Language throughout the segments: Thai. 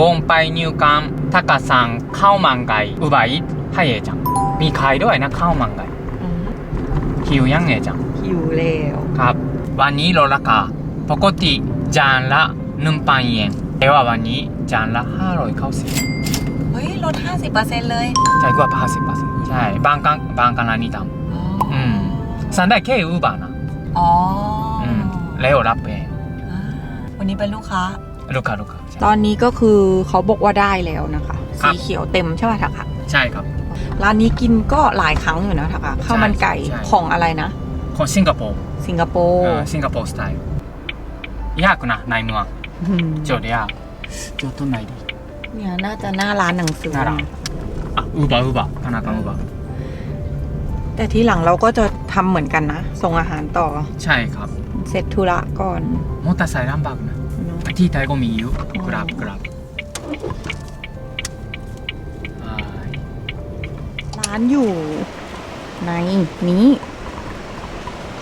กงไปนิวกัมทากาซังข้าวมันไก่อุบายให้เอจัง มีขายด้วยนะข้าวมันไก่อืมหิวยังเอจังหิวแล้วครับ วันนี้ลดราคาปกติจานละ1,000เยนแต่ว่าวันนี้จานละ590เฮ้ยลด50%เลยใช่กว่า50%ใช่บางครั้งบางครั้งร้านนี้ทำอืมสั่งได้แค่อุบานะอ๋อออืมแล้วรับเองอ่าวันนี้เป็นลูกค้า ลูกค้าลูกค้าตอนนี้ก็คือเขาบอกว่าได้แล้วนะคะ สีเขียวเต็มใช่ป่ะทักะใช่ครับ ร้านนี้กินก็หลายครั้งอยู่นะทักะข้าวมันไก่ของอะไรนะของสิงคโปร์สิงคโปร์สิงคโปร์สไตล์ยากนะในเมืองโจทย์ยากโจทย์ต้นไหนดีเนี่ยน่าจะหน้าร้านหนังสือหน้าร้านอะอูบะอูบะพนักงานอูบะแต่ทีหลังเราก็จะทำเหมือนกันนะ ส่งอาหารต่อ ใช่ครับ เสร็จธุระก่อนมอเตอร์ไซค์ลำบากนะ ที่ไทยก็มีอยู่กราบกราบอ่าร้านอยู่ ในนี้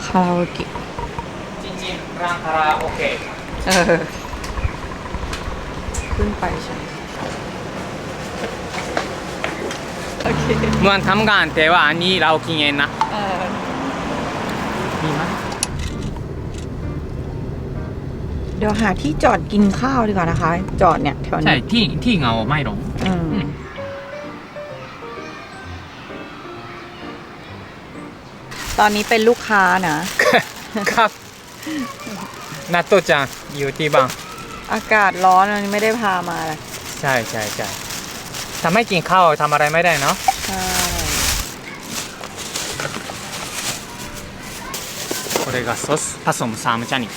คาราโอเกะจริงๆร้านคาราโอเกะเออ ขึ้นไปใช่ไหมโอเคเมืองทำงานแต่ว่าอันนี้เรากินเองนะ เออมีไห เดี๋ยวหาที่จอดกินข้าวดีกว่านะคะ จอดเนี่ยแถว ใช่ นี้ ที่ที่เงาไม่หลง อืม อืม ตอนนี้เป็นลูกค้านะ ครับนัตโตะจังอยู่ที่บ้าน อากาศร้อนอันนี้ไม่ได้พามาเลย ใช่ใช่ใช่ทำให้กินข้าวทำอะไรไม่ได้เนาะ ใช่ これがソースผสมสามชนิด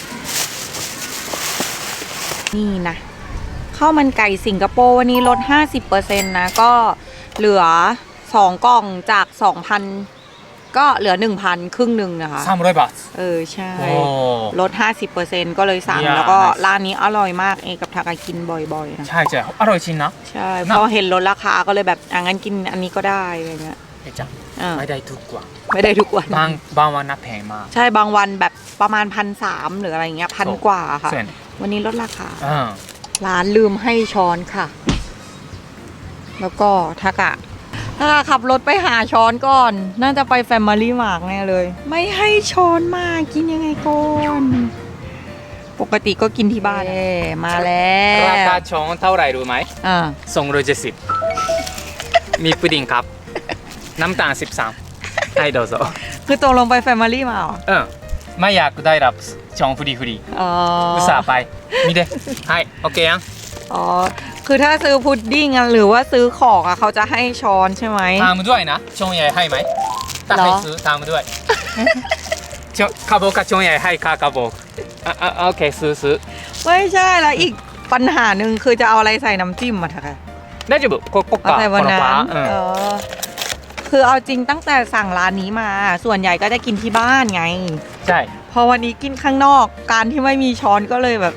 นี่นะข้าวมันไก่สิงคโปร์วันนี้ลด 50%นะ ก็เหลือ 2 กล่องจาก 2,000 ก็เหลือ 1,000 ครึ่งหนึ่งนะคะสามร้อยบาท เออ ใช่ โอ้ ลด 50%ก็เลยสั่งแล้วก็ร้านนี้อร่อยมากเองกับทากากินบ่อยๆใช่จ้ะอร่อยจริงนะ ใช่ พอเห็นลดราคาก็เลยแบบอ่งั้นกินอันนี้ก็ได้อะไรเงี้ยไอ๊จ้ะไม่ได้ทุกกว่าไม่ได้ทุกวัน บางบางวันนะแพงมาก ใช่บางวันแบบประมาณพันสามหรืออะไรเงี้ยพันกว่าค่ะ วันนี้ลดราคาร้านลืมให้ช้อนค่ะ แล้วก็ทัากะ ถ้าขับรถไปหาช้อนก่อน น่าจะไปแฟมิลี่มากแน่เลย ไม่ให้ช้อนมากินยังไงก่อนปกติก็กินที่บ้านเอ้มาแล้วราคาช้อนเท่าไหร่รู้ไหมอ่าสองร้อยเจ็ดสิบมีพุดดิ้งครับ น้ำตาลสิบสามให้ดูซะคือตรงลงไปแฟมิลี่มาเหรอเออ ไม่อยากได้รับช่องฟรีฟรีอุตส่าห์ไปมีเด้ให้โอเคยังอ๋อคือถ้าซื้อพุดดิ้งอะหรือว่าซื้อของอะเขาจะให้ช้อนใช่ไหมตามด้วยนะช่องใหญ่ให้ไหมถ้าให้ซื้อตามด้วยคาโบกับช่องใหญ่ให้คาคาโบโอเคซื้อซื้อไม่ใช่แล้วอีกปัญหาหนึ่งคือจะเอาอะไรใส่น้ำจิ้มมาทะค่ะได้จะบก็ก็กาปวัน้ำคือเอาจริงตั้งแต่สั่งร้านนี้มา ส่วนใหญ่ก็จะกินที่บ้านไง ใช่ พอวันนี้กินข้างนอก การที่ไม่มีช้อนก็เลยแบบ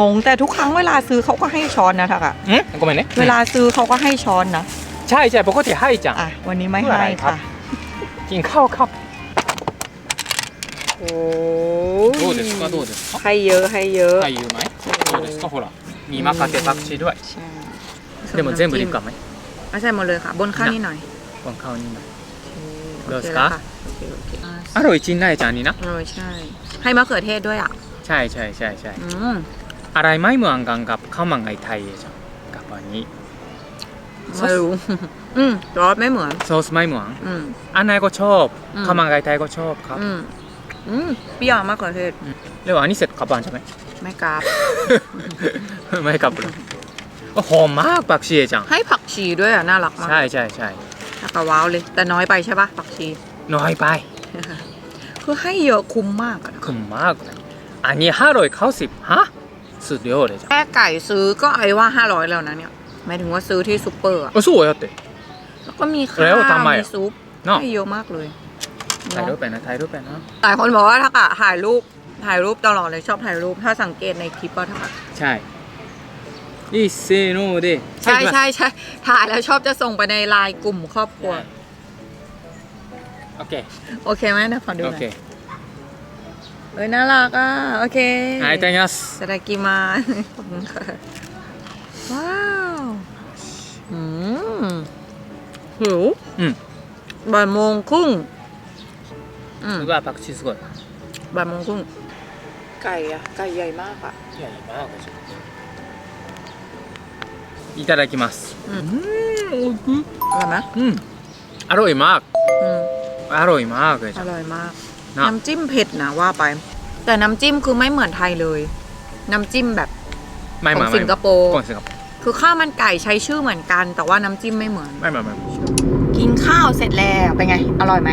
งง แต่ทุกครั้งเวลาซื้อเขาก็ให้ช้อนนะทักอะ うんごめんね เวลาซื้อเขาก็ให้ช้อนนะ ใช่ใช่ปกติให้じゃん อ่ะ วันนี้ไม่ เพื่ออะไร ให้ ครับ ค่ะ กินข้าวครับ โอ้ どうですかどうですか ให้เยอะให้เยอะ はい言うまいどうですかほらมีมะเขือเทศผักชีด้วย ใช่ でも全部リンかไหม เอาใส่หมดเลยค่ะ บนข้าวนิดหน่อย วางข้าวนี่หน่อย โอ どう เค です แล้ว か ค่ะโ อเคโอเคอร่อยจริงได้จานนี้นะ อร่อยใช่ ให้มะเขือเทศด้วยอะ ใช่ใช่ใช่ใช่อืมอะไรไม่เหมือนกันกับข้าวมันไก่ไทยจ้ะกับอันนี้ไม่รู้ อืมรสไม่เหมือน ซอสไม่เหมือนอืม อันไหนก็ชอบอืม ข้าวมันไก่ไทยก็ชอบครับอืมอืมเปรี้ยวมะเขือเทศแล้วอันนี้เสร็จกลับบ้านใช่ไหม ไม่กราบ ไม่กลับเลยโอ้หอมมากผักชีจัง ให้ผักชีด้วยอะ น่ารักมากใช่ใช่ใช่ถ้ากะว้าวเลย แต่น้อยไปใช่ปะผักชี น้อยไป พื่อให้เยอะคุ้มมากอะนะคุ้มมากเลยอันนี้ห้าร้อยเก้าสิบฮะสุดยอดเลยจ้ะแค่ไก่ซื้อก็ไอ้ว่าห้าร้อยแล้วนะเนี่ยหมายถึงว่าซื้อที่ซูเปอร์อะโอ้สวยอะเต้ แล้วก็มีข้าวมีซุปให้เยอะมากเลยถ่ายรูปเนอะไปนะถ่ายรูปไปนะหลายคนบอกว่าถ้ากะถ่ายรูปถ่ายรูปตลอดเลยชอบถ่ายรูปถ้าสังเกตในคลิปว่าถ้ากะใช่อีเซโนเดใช่ใช่ใช่ถ่ายแล้วชอบจะส่งไปในไลน์กลุ่มครอบครัว โอเค โอเคไหมนะขอดูหโน่เคอยเอ้ยน่ารักอะโอเคอาริตาเนสสดะกิมาว้าวอืมหิวอืมบ่ายโมงครึ่งอืม ว่าผักชีสก่อนบ่ายโมงครึ่งไก่อะไก่ใหญ่มากอะใหญ่มากเลยいただきますอืมอร่อยไหมอืมอร่อยมาก อร่อยมากเลยอจ้ะ ร่อยมาก นะ น้ำจิ้มเผ็ดนะว่าไป แต่น้ำจิ้มคือไม่เหมือนไทยเลย น้ำจิ้มแบบไม่ขอไม่งไม่สิงคโปร์ของสิงคโปร์คือข้าวมันไก่ใช้ชื่อเหมือนกัน แต่ว่าน้ำจิ้มไม่เหมือน ไม่ไม่ไม่กินข้าวเสร็จแล้วเป็นไง อร่อยไหม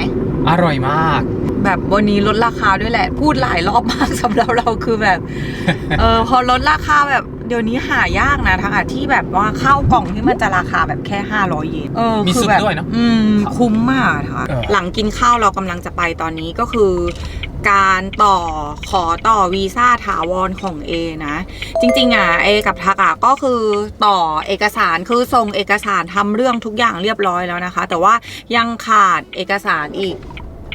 อร่อยมาก แบบวันนี้ลดราคาด้วยแหละ พูดหลายรอบมาก สำหรับเราคือแบบ เออพอลดราคาแบบเดี๋ยวนี้หายากนะทางอาที่แบบว่าข้าวกล่องที่มันจะราคาแบบแค่ 500 เยนเออมีคือซุปแบบด้วยเนอะอืมคุ้มมากค่ะเออหลังกินข้าวเรากำลังจะไปตอนนี้ก็คือการต่อขอต่อวีซ่าถาวรของเอนะ จริงๆอะเอกับทักอะก็คือต่อเอกสารคือส่งเอกสารทำเรื่องทุกอย่างเรียบร้อยแล้วนะคะ แต่ว่ายังขาดเอกสารอีก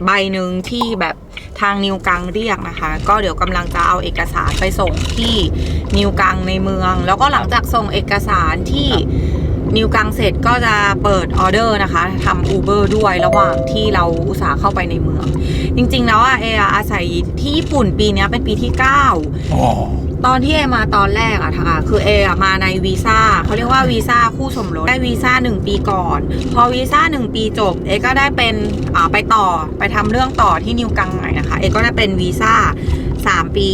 ใบหนึ่งที่แบบทางนิวกังเรียกนะคะ ก็เดี๋ยวกำลังจะเอาเอกสารไปส่งที่นิวกังในเมือง แล้วก็หลังจากส่งเอกสารที่นิวกังเสร็จก็จะเปิดออเดอร์นะคะทำอูเบอร์ด้วยระหว่างที่เราอุตส่าห์เข้าไปในเมือง จริงๆแล้วอะเอออาศัยที่ญี่ปุ่นปีนี้เป็นปีที่9โอ้ ตอนที่เอมาตอนแรกอะค่ะ คือเออะมาในวีซ่าเขาเรียกว่าวีซ่าคู่สมรสได้วีซ่าหนึ่งปีก่อน พอวีซ่าหนึ่งปีจบ เอก็ได้เป็นอ่าไปต่อไปทำเรื่องต่อที่นิวกังใหม่นะคะ เอก็ได้เป็นวีซ่าสามปี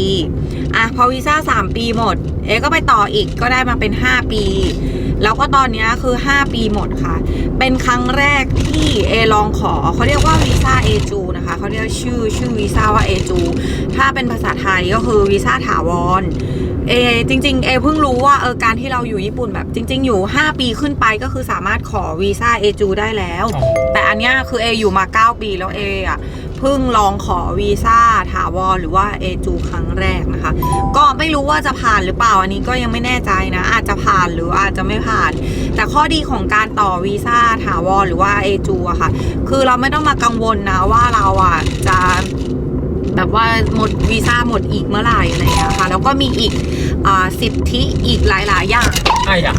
อะพอวีซ่าสามปีหมด เอก็ไปต่ออีกก็ได้มาเป็น5ปี แล้วก็ตอนเนี้ยคือ 5 ปีหมดค่ะ เป็นครั้งแรกที่เอลองขอเขาเรียกว่าวีซ่าเอจูนะคะเขาเรียกชื่อชื่อวีซ่าว่าเอจูถ้าเป็นภาษาไทยก็คือวีซ่าถาวรเอจริงๆเอเพิ่งรู้ว่าเออการที่เราอยู่ญี่ปุ่นแบบจริง ๆ อยู่ 5 ปีขึ้นไปก็คือสามารถขอวีซ่าเอจูได้แล้ว แต่อันเนี้ยคือเออยู่มา 9 ปีแล้วเออะเพิ่งลองขอวีซ่าถาวรหรือว่าเอจูครั้งแรกนะคะ ก็ไม่รู้ว่าจะผ่านหรือเปล่าอันนี้ก็ยังไม่แน่ใจนะ อาจจะผ่านหรืออาจจะไม่ผ่าน แต่ข้อดีของการต่อวีซ่าถาวรหรือว่าเอจูอะค่ะ คือเราไม่ต้องมากังวลนะว่าเราอะจะแบบว่าหมดวีซ่าหมดอีกเมื่อไหร่อะไรอย่างเงี้ยค่ะ แล้วก็มีอีกอสิทธิอีกหลาย ๆ อย่างไอ้อะ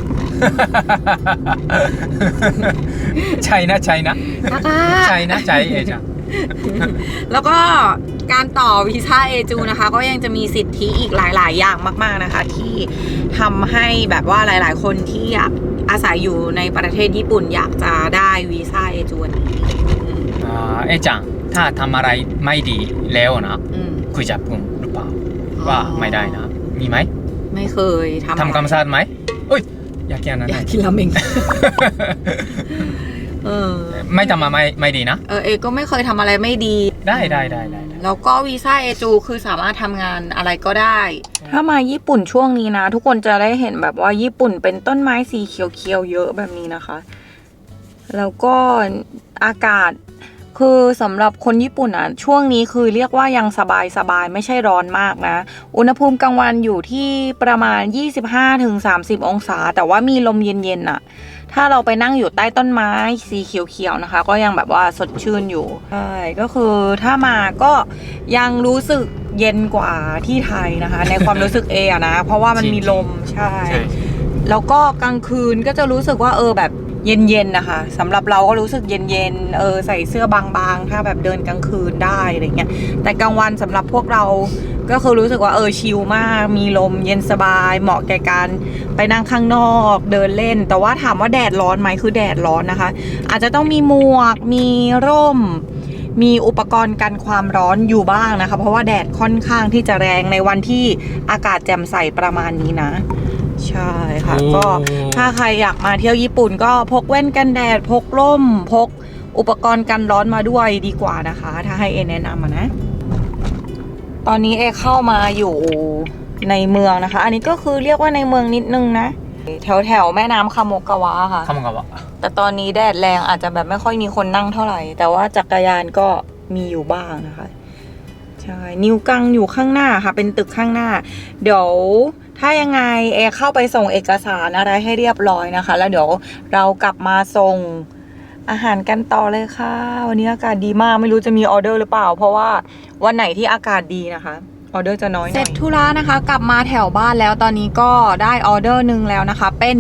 ใช่นะใช่นะใช่นะใช่เอจ้ะ แล้วก็การต่อวีซ่าเอจูนะคะ ก็ยังจะมีสิทธิอีกหลาย ๆ อย่างมาก ๆนะคะ ที่ทำให้แบบว่าหลาย ๆ คนที่อยาอาศัยอยู่ในประเทศญี่ปุ่นอยากจะได้วีซ่าเอจูนอ่าเอจังถ้าทำอะไรไม่ดีแล้วนะคุยจับกลุ่มหรือเปล่าว่าไม่ได้นะ มีไหมไม่เคยทำทำความสะอาดไหมเอ้ยอยากกินอันนั้นอยากกินลาเมง เออไม่ทำมาไม่ไม่ดีนะ เออเอก็ไม่เคยทำอะไรไม่ดี ได้ได้ได้ได้ได้แล้วก็วีซ่าเอจูคือสามารถทำงานอะไรก็ได้ ถ้ามาญี่ปุ่นช่วงนี้นะ ทุกคนจะได้เห็นแบบว่าญี่ปุ่นเป็นต้นไม้สีเขียวๆเยอะแบบนี้นะคะ แล้วก็อากาศคือสำหรับคนญี่ปุ่นอะช่วงนี้คือเรียกว่ายังสบายสบายๆไม่ใช่ร้อนมากนะ อุณหภูมิกลางวันอยู่ที่ประมาณ 25-30 องศา แต่ว่ามีลมเย็นๆอะ ถ้าเราไปนั่งอยู่ใต้ต้นไม้สีเขียวๆนะคะ ก็ยังแบบว่าสดชื่นอยู่ใช่ก็คือถ้ามาก็ยังรู้สึกเย็นกว่าที่ไทยนะคะ ในความรู้สึกเออะนะ เพราะว่ามันมีลมใช่ใช่แล้วก็กลางคืนก็จะรู้สึกว่าเออแบบ เย็นๆนะคะสำหรับเราก็รู้สึกเย็นๆเออใส่เสื้อบางๆ ถ้าแบบเดินกลางคืนได้อะไรเงี้ยแต่กลางวันสำหรับพวกเราก็คือรู้สึกว่าเออชิลมาก มีลมเย็นสบาย เหมาะแก่การไปนั่งข้างนอกเดินเล่น แต่ว่าถามว่าแดดร้อนไหมคือแดดร้อนนะคะ อาจจะต้องมีหมวก มีร่ม มีอุปกรณ์กันความร้อนอยู่บ้างนะคะ เพราะว่าแดดค่อนข้างที่จะแรงในวันที่อากาศแจ่มใสประมาณนี้นะ ใช่ค่ะก็ถ้าใครอยากมาเที่ยวญี่ปุ่นก็พกแว่นกันแดด พกร่ม พกอุปกรณ์กันร้อนมาด้วยดีกว่านะคะ ถ้าให้เอแนะนำมนะ ตอนนี้เอเข้ามาอยู่ในเมืองนะคะ อันนี้ก็คือเรียกว่าในเมืองนิดนึงนะ แถวแถวแม่น้ำคาโมกาวะค่ะคามกัวะแต่ตอนนี้แดดแรงอาจจะแบบไม่ค่อยมีคนนั่งเท่าไหร่ แต่ว่าจักรยานก็มีอยู่บ้างนะคะ ใช่ นิวกังอยู่ข้างหน้าค่ะ เป็นตึกข้างหน้า เดี๋ยว ถ้ายังไงเอเข้าไปส่งเอกสารอะไรให้เรียบร้อยนะคะ แล้วเดี๋ยวเรากลับมาส่งอาหารกันต่อเลยค่ะ วันนี้อากาศดีมากไม่รู้จะมีออเดอร์หรือเปล่า เพราะว่าวันไหนที่อากาศดีนะคะออเดอร์จะน้อยหน่อยเสร็จธุระนะคะ กลับมาแถวบ้านแล้วตอนนี้ก็ได้ออเดอร์หนึ่งแล้วนะคะ เป็น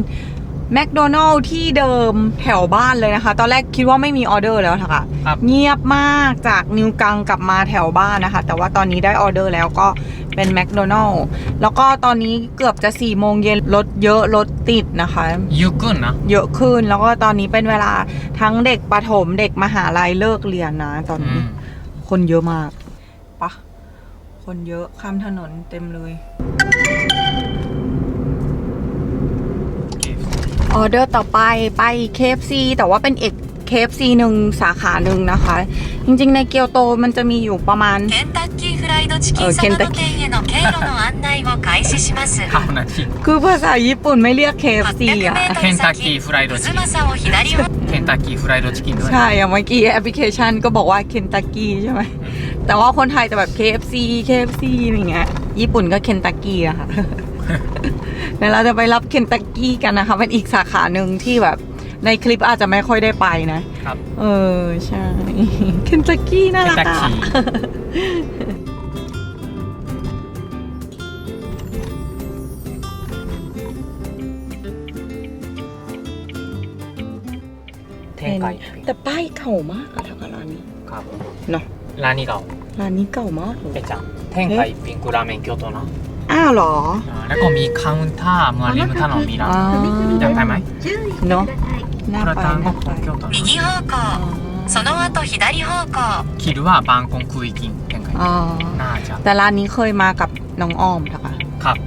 แมคโดนัลล์ที่เดิมแถวบ้านเลยนะคะ ตอนแรกคิดว่าไม่มีออเดอร์แล้วค่ะ ครับเงียบมากจากนิวกังกลับมาแถวบ้านนะคะ แต่ว่าตอนนี้ได้ออเดอร์แล้วก็เป็นแมคโดนัลล์แล้วก็ตอนนี้เกือบจะ4ี่โมงเย็นรถเยอะรถติดนะคะ ยูกุนนะ เยอะขึ้นแล้วก็ตอนนี้เป็นเวลาทั้งเด็กประถมเด็กมหาลัยเลิกเรียนนะ ตอนนี้ คนเยอะมากปะคนเยอะข้ามถนนเต็มเลย ออเดอร์ต่อไปไป KFC แต่ว่าเป็นเอก KFC หนึ่งสาขาหนึ่งนะคะ จริงๆ ในเกียวโตมันจะมีอยู่ประมาณเคนตักกี้ฟรายดชิคิซาคือภาษาญี่ปุ่นไม่เรียก KFC ซีอะเคนตักกี้ฟรายดชิคิเคนตักกี้ฟรายด์ชิคิด้ใช่อย่เมื่อกี้แอปพลิเคชันก็บอกว่าเคนตักกี้ใช่ไหมแต่ว่าคนไทยจะแบบ KFC KFC อย่างเงี้ยญี่ปุ่นก็เคนตักกี้อะค่ะ เดี๋ยวเราจะไปรับเคนตักกี้กันนะคะ เป็นอีกสาขาหนึ่งที่แบบ ในคลิปอาจจะไม่ค่อยได้ไปนะ ครับ เออ ใช่ เคนตักกี้น่ารักเท่ไปแต่ป้ายเก่ามากอะทางร้านนี้ ครับเนาะร้านนี้เก่าร้านนี้เก่ามากเลยจังเท่งไปปิงกุราเมนเกียวโตนะ อ้าวเหรอ อ่าแล้วก็มีカウンターมาริムタのミラ อ๋อ ンอยากไปไหม เนาะน่า これ ไป 単語 น่าไป 京都な右方向、その後左方向。昼はバンコン空域天下一 อ๋อ 品น่าจะ แต่ร้านนี้เคยมากับน้องอ้อมค่ะ ครับ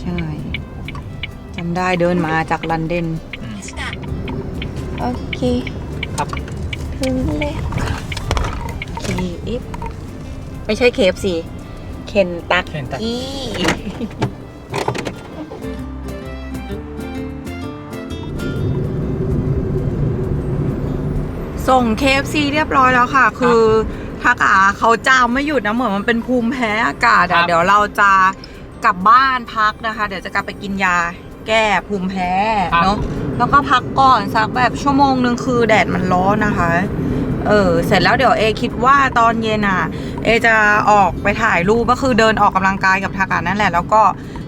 ใช่จำได้เดินมาจากลันเดน อืม した โอเค ครับ ถึงแล้วค่ะ KF ไม่ใช่ KFC เคนตักเคนตักกี้ส่ง KFC เรียบร้อยแล้วค่ะ คือทักอาเขาจามไม่หยุดนะเหมือนมันเป็นภูมิแพ้อากาศครัอะบเดี๋ยวเราจะกลับบ้านพักนะคะ เดี๋ยวจะกลับไปกินยาแก้ภูมิแพ้เนาะแล้วก็พักก่อนสักแบบชั่วโมงหนึ่งคือแดดมันร้อนนะคะ เออ เสร็จแล้วเดี๋ยวเอคิดว่าตอนเย็นอะ เอจะออกไปถ่ายรูปก็คือเดินออกกำลังกายกับทากานั่นแหละ แล้วก็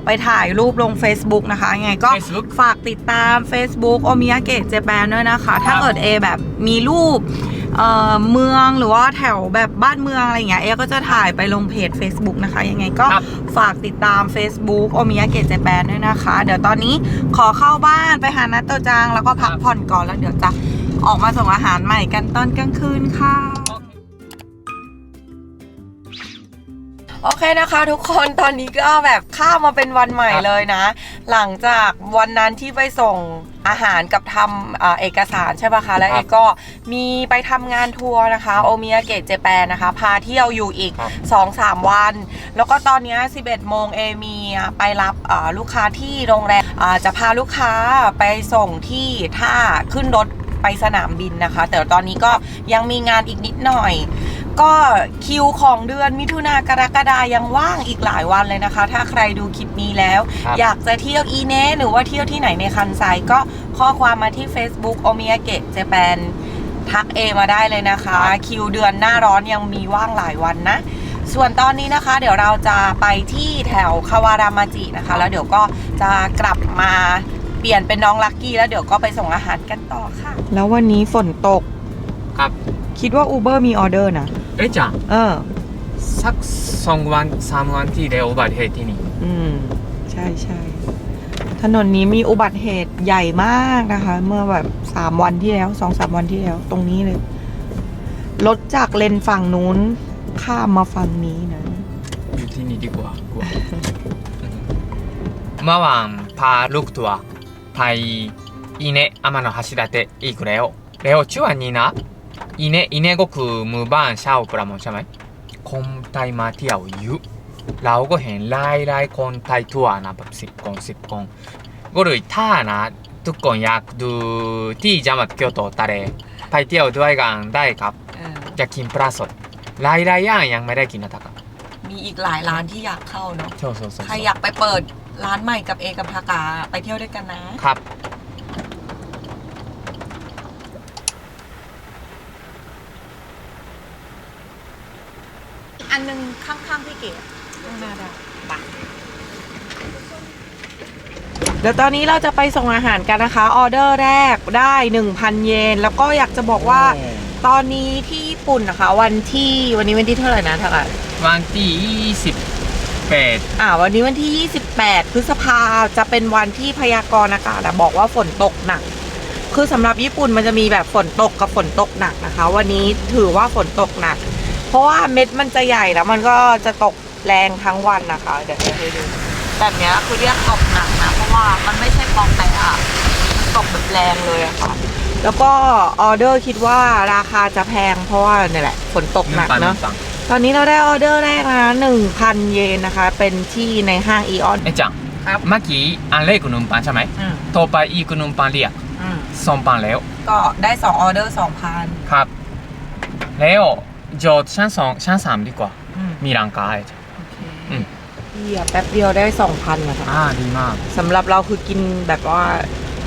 ไปถ่ายรูปลง Facebook นะคะ ยังไงก็ Facebook ฝากติดตาม Facebook โอมิยาเกะเจแปนด้วยนะคะ ถ้าเกิดเอแบบมีรูปเอ่อเมืองหรือว่าแถวแบบบ้านเมืองอะไรอย่างเงี้ยเอก็จะถ่ายไปลงเพจ Facebook นะคะ ยังไงก็ครับ ฝากติดตาม Facebook โอมิยาเกะเจแปนด้วยนะคะ เดี๋ยวตอนนี้ขอเข้าบ้านไปหานัตโตจังแล้วก็พักผ่อนก่อนแล้วเดี๋ยวจะ ออกมาส่งอาหารใหม่กันตอนกลางคืนค่ะ โอเคนะคะทุกคนตอนนี้ก็แบบข้ามมาเป็นวันใหม่ครับเลยนะ หลังจากวันนั้นที่ไปส่งอาหารกับทำอ่าเอกสารใช่ปะคะ แล้วคเอรับก็มีไปทำงานทัวร์นะคะ โอมิยาเกะเจแปนนะคะ พาเที่ยวอยู่อีก ครับ 2-3 วัน แล้วก็ตอนเนี้ย11 โมงเอมีไปรับอ่าลูกค้าที่โรงแรมอ่าจะพาลูกค้าไปส่งที่ท่าขึ้นรถ ไปสนามบินนะคะ แต่ตอนนี้ก็ยังมีงานอีกนิดหน่อย ก็คิวของเดือนมิถุนากรกฎายังว่างอีกหลายวันเลยนะคะ ถ้าใครดูคลิปนี้แล้ว ครับ อยากจะเที่ยวอีเนหรือว่าเที่ยวที่ไหนในคันไซก็ข้อความมาที่ Facebook โอมิยาเกะเจแปนทักเอมาได้เลยนะคะ คิวเดือนหน้าร้อนยังมีว่างหลายวันนะ ส่วนตอนนี้นะคะ เดี๋ยวเราจะไปที่แถวคาวารามาจินะคะ แล้วเดี๋ยวก็จะกลับมา เปลี่ยนเป็นน้องลักกี้แล้วเดี๋ยวก็ไปส่งอาหารกันต่อค่ะ แล้ววันนี้ฝนตก ครับ คิดว่า Uber มีออเดอร์นะ เอ้ยจังเออ สักสองวันสามวันที่ได้อุบัติเหตุที่นี่ อืม ใช่ใช่ถนนนี้มีอุบัติเหตุใหญ่มากนะคะ เมื่อแบบสามวันที่แล้วสองสามวันที่แล้ว ตรงนี้เลยรถจากเลนฝั่งนู้น ข้ามมาฝั่งนี้นะ อยู่ที่นี่ดีกว่ากาเมื่อวานพาลูกทัว ภัยอีเนะอามาโนะฮาชิดะเตะอีกแล้วแล้วชื่ว่นี้นะอีเนะอีเนะก็คือมือบ้านเช่าประมงใช่ไหมคนไทยมาเที่ยวเยอะเราก็เห็นหล่ไล่คนไทยทั่วนะแบบสิบคนสิบคนก็เลยถ้านะทุกคนอยากดูที่จังหวัดเกียวโตทะเลไปเที่ยวด้วยกันได้ครับจะกินปลาสดหลายๆอย่างยังไม่ได้กินนะครับมีอีกหลายร้านที่อยากเข้าเนาะใครอยากไปเปิด ร้านใหม่กับเอกับทากาไปเที่ยวด้วยกันนะ ครับ อันนึงข้างๆพี่เก๋ข้างหน้าได้ปะเดี๋ยวตอนนี้เราจะไปส่งอาหารกันนะคะ ออเดอร์แรกได้ 1,000 เยน แล้วก็อยากจะบอกว่าตอนนี้ที่ญี่ปุ่นนะคะ วันที่วันนี้วันที่เท่าไหร่นะทักอะวันที่ สิบแปดอ่าวันนี้วันที่ 28 พฤษภาจะเป็นวันที่พยากรณ์อากาศอะบอกว่าฝนตกหนัก คือสำหรับญี่ปุ่นมันจะมีแบบฝนตกกับฝนตกหนักนะคะ วันนี้ถือว่าฝนตกหนัก เพราะว่าเม็ดมันจะใหญ่แล้วมันก็จะตกแรงทั้งวันนะคะเดี๋ยวจะให้ดูแบบเนี้ยคือเรียกตกหนักนะเพราะว่ามันไม่ใช่ปองแต่อะมันตกแบบแรงเลยอะค่ะ แล้วก็ออเดอร์คิดว่าราคาจะแพง เพราะว่าเนี่ยแหละฝนตกหนักปันเนาะปัง ตอนนี้เราได้ออเดอร์แรกนะหนึ่งพันเยนนะคะ เป็นที่ในห้างอีออน เอะจังครับ เมื่อกี้อันแรกหนึ่งปันใช่ไหมอืมต่อไปอีกหนึ่งปันเรียกอืมสองปันแล้วก็ได้สองออเดอร์สองพันครับ แล้วจอดชั้นสองชั้นสามดีกว่าอืมมีรังกายอืมเฮียแป๊บเดียวได้สองพันนะคะ อ่าดีมาก สำหรับเราคือกินแบบว่า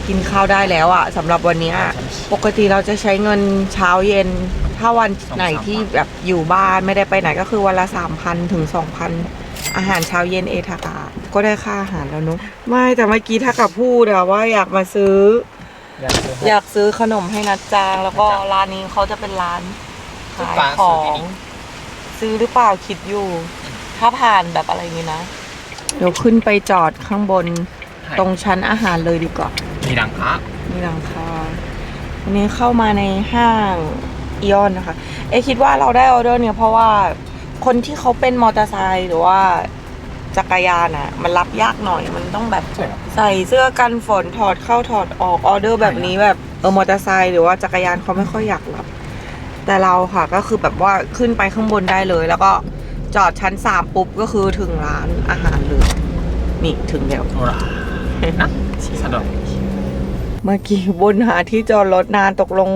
กินข้าวได้แล้วอะสำหรับวันเนี้ยปกติเราจะใช้เงินเช้าเย็น ถ้าวันไหนที่แบบอยู่บ้านไม่ได้ไปไหนก็คือวันละสามพันถึงสองพันอาหารเช้าเย็นเอทากาก็ได้ค่าอาหารแล้วเนุ๊ไม่แต่เมื่อกี้ถ้ากับพูดอะว่าอยากมาซื้อ อยากซื้อขนมให้นัดจาง แล้วก็ร้านนี้เขาจะเป็นร้านขายร้านขซื้ออที่งนี่ซื้อหรือเปล่าคิดอยู่ ถ้าผ่านแบบอะไรอย่างนี้นะ เดี๋ยวขึ้นไปจอดข้างบนตรงชั้นอาหารเลยดีกว่ามีรังกามีหลังคาวันนี้เข้ามาในห้าง อีออนนะคะ เอคิดว่าเราได้ออเดอร์เนี่ยเพราะว่าคนที่เขาเป็นมอเตอร์ไซค์หรือว่าจักรยานอะมันรับยากหน่อยมันต้องแบบใส่เสื้อกันฝนถอดเข้าถอดออกออเดอร์แบบนี้แบบเออมอเตอร์ไซค์หรือว่าจักรยานเขาไม่ค่อยอยากรับ แต่เราค่ะก็คือแบบว่าขึ้นไปข้างบนได้เลย แล้วก็จอดชั้นสามปุ๊บก็คือถึงร้านอาหารเลยนี่ถึงแล้ว โอ้ล่นะสะดวกเมื่อกี้บนหาที่จอดรถนานตกลง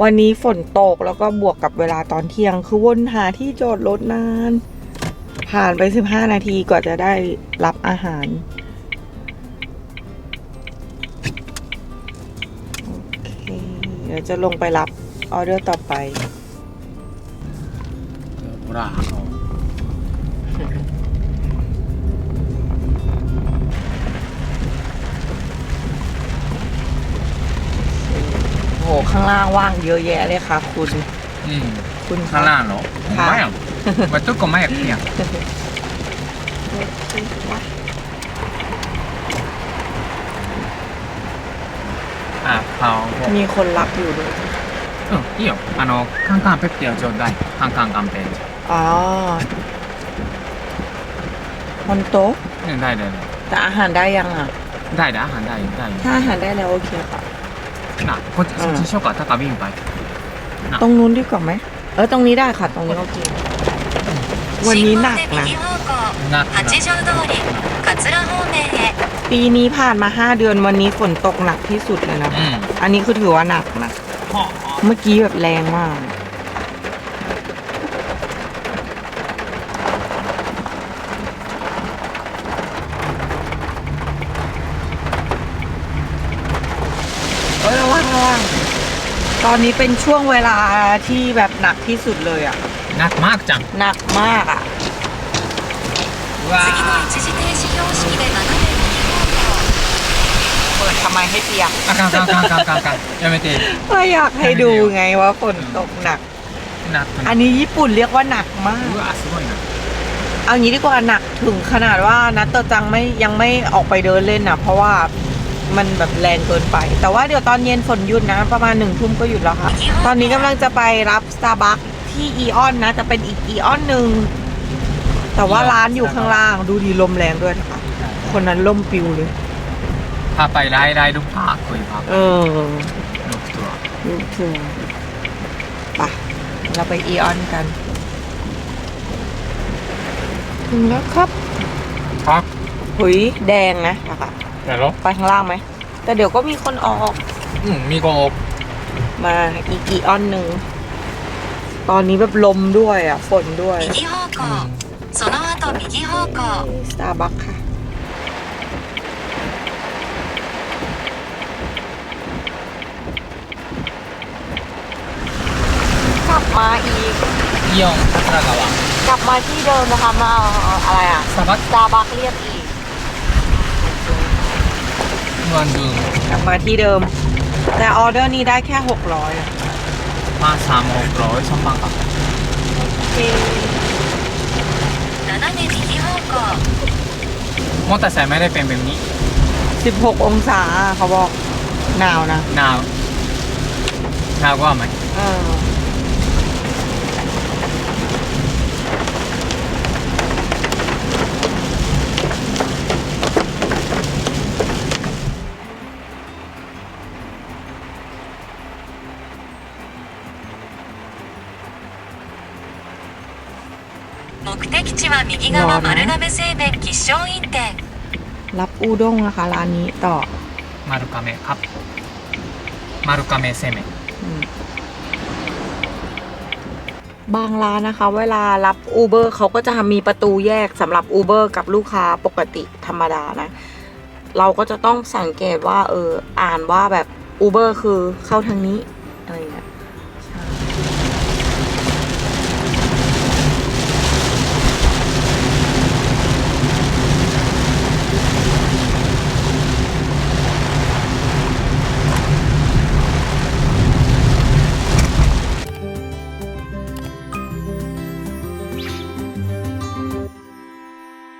วันนี้ฝนตกแล้วก็บวกกับเวลาตอนเที่ยง คือวนหาที่จอดรถนาน ผ่านไป 15 นาทีกว่าจะได้รับอาหาร โอเค เดี๋ยวจะลงไปรับออเดอร์ต่อไปほ ล่างว่างเยอะแยะเลยค่ะ คุณ うん คุณ ข้างล่างเนาะほんまやんまどこ前やっけやんあ顔を มีคนรับอยู่ด้วย うんいいよあのカンカンペッペをちょうだいカンカンカンペ อ๋อฮอนโตะ うんได้ได้ แต่อาหารได้ยังอ่ะ ได้ได้อาหารได้ได้ ถ้าอาหารได้แล้วโอเคค่ะ なこっちそっちにしようか高ビンパイ ตรงนู้นดีกว่าไหม เออ ตรงนี้ได้ค่ะ ตรงนี้โอเค วันนี้หนัก 信号で นะ 右方向な八条通り桂方面へ ปีนี้ผ่านมา 5 เดือนวันนี้ฝนตกหนักที่สุดเลยนะ うん อันนี้คือถือว่าหนักนะ เมื่อกี้แบบแรงมาก ตอนนี้เป็นช่วงเวลาที่แบบหนักที่สุดเลยอ่ะ なマークちゃん หนักมากอ่ะ うわ次の一時停止標識で斜め右方向 เปิดทำไมให้เปียก あかんあかんあかんあかんあかんあかんやめて ก็อยากให้ดูไงว่าฝนตกหนัก な อันนี้ญี่ปุ่นเรียกว่าหนักมาก うわすごいな เอางี้ดีกว่าหนักถึงขนาดว่านัตเตอร์จังไม่ยังไม่ออกไปเดินเล่นอ่ะ เพราะว่า มันแบบแรงเกินไป แต่ว่าเดี๋ยวตอนเย็นฝนหยุดนะ ประมาณหนึ่งทุ่มก็หยุดแล้วค่ะ ตอนนี้กำลังจะไปรับสตาร์บัคที่อีออนนะ จะเป็นอีกอีออนหนึ่งแต่ว่าร้านอยู่ข้างล่างดูดีลมแรงด้วยนะคะ คนนั้นล่มปิวเลยพาไปได้ได้ทุกภาคเลยครับเออลูตัวลูตัวปะเราไปอีออนกันถึงแล้วครับ ครับหุยแดงนะค่ะ やろ ไปข้างล่างไหม แต่เดี๋ยวก็มีคนออก うんみこ มาอีกอีออนหนึ่ง ตอนนี้แบบลมด้วยอ่ะ ฝนด้วย 右方向その後右方向 สตาร์บัคค่ะ กลับมาอีก イオン桂川 กลับมาที่เดิมนะคะ มาเอาอะไรอ่ะ スタバ สตาร์บัคเรียกอี ี ก วันดูม กลับมาที่เดิม แต่ออเดอร์นี้ได้แค่ 600อะ มาสามหกร้อยสองพันกับ 斜め右方向 มอเตอร์ไซค์ไม่ได้เป็นแบบนี้ 16 องศาเขาบอก หนาวนะ หนาวหนาวกว่าไหม เออ 右侧丸亀制麺吉祥院店 รับอูด้งนะคะร้านนี้ต่อ 丸亀ครับ丸亀制麺 อืมบางร้านนะคะ เวลารับ Uber เขาก็จะมีประตูแยกสำหรับ Uber กับลูกค้าปกติธรรมดานะ เราก็จะต้องสังเกตว่า เออ อ่านว่าแบบ Uber คือเข้าทางนี้